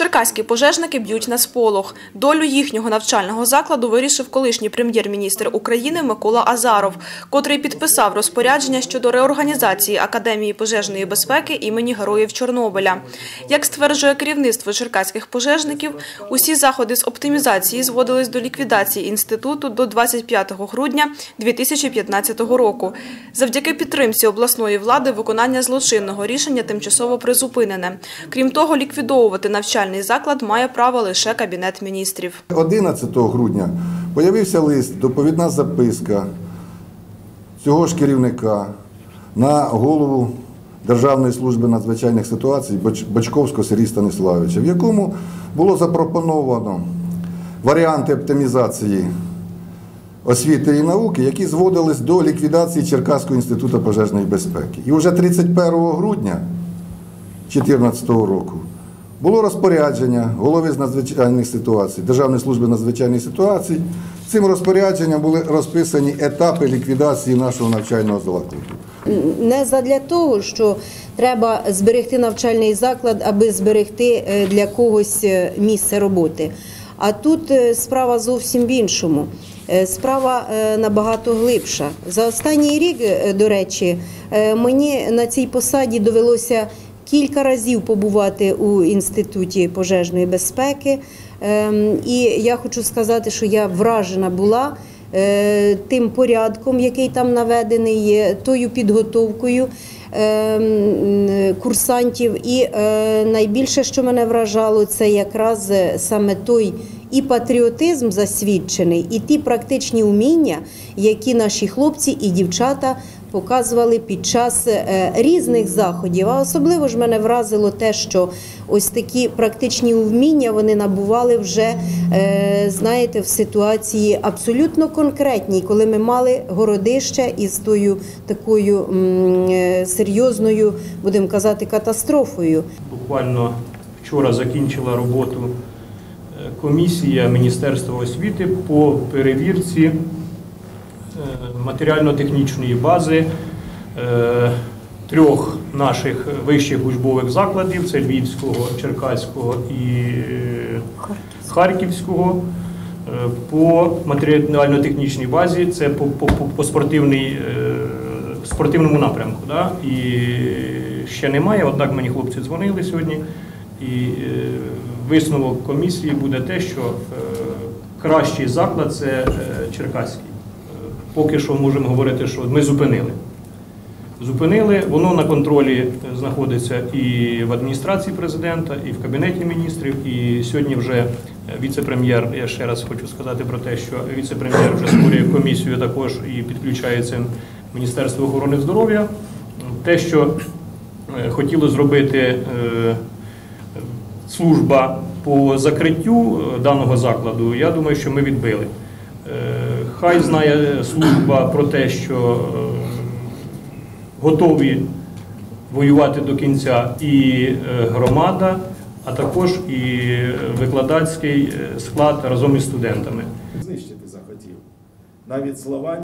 Черкаські пожежники б'ють на сполох. Долю їхнього навчального закладу вирішив колишній прем'єр-міністр України Микола Азаров, котрий підписав розпорядження щодо реорганізації Академії пожежної безпеки імені Героїв Чорнобиля. Як стверджує керівництво черкаських пожежників, усі заходи з оптимізації зводились до ліквідації інституту до 25 грудня 2015 року. Завдяки підтримці обласної влади виконання злочинного рішення тимчасово призупинене. Крім того, ліквідовувати навчальний заклад має право лише Кабінет міністрів. 11 грудня появився лист, доповідна записка цього ж керівника на голову Державної служби надзвичайних ситуацій Бочковського Сергія Станіславовича, в якому було запропоновано варіанти оптимізації освіти і науки, які зводились до ліквідації Черкаського інституту пожежної безпеки. І вже 31 грудня 2014 року було розпорядження голови з надзвичайних ситуацій, Державної служби надзвичайних ситуацій. Цим розпорядженням були розписані етапи ліквідації нашого навчального закладу. не задля того, що треба зберегти навчальний заклад, аби зберегти е, для когось е, місце роботи. А тут е, справа зовсім в іншому. Справа набагато глибша. За останній рік, до речі, мені на цій посаді довелося кілька разів побувати у інституті пожежної безпеки. Ем, І я хочу сказати, що я вражена була е, тим порядком, який там наведений, є, тою підготовкою ем, курсантів. І е, найбільше, що мене вражало, це якраз е, саме той і патріотизм засвідчений, і ті практичні уміння, які наші хлопці і дівчата показували під час е, різних заходів. А особливо ж мене вразило те, що ось такі практичні вміння вони набували вже, е, знаєте, в ситуації абсолютно конкретній, коли ми мали городище із тою такою е, серйозною, будемо казати, катастрофою. Буквально вчора закінчила роботу комісія Міністерства освіти по перевірці матеріально-технічної бази е, трьох наших вищих учбових закладів: це Львівського, Черкаського і е, Харківського. Е, По матеріально-технічній базі це по, по, по, е, спортивному напрямку. Да? І ще немає, однак мені хлопці дзвонили сьогодні. І е, висновок комісії буде те, що е, кращий заклад це е, Черкаський. Поки що можемо говорити, що ми зупинили. Зупинили, воно на контролі е, знаходиться і в адміністрації президента, і в кабінеті міністрів. І сьогодні вже е, віце-прем'єр, я ще раз хочу сказати про те, що віце-прем'єр вже створює комісію також і підключається Міністерство охорони здоров'я. Те, що е, хотіло зробити служба по закриттю даного закладу, я думаю, що ми відбили. Хай знає служба про те, що е, готові воювати до кінця і е, громада, а також і е, викладацький склад разом із студентами. знищити захотів. Навіть слова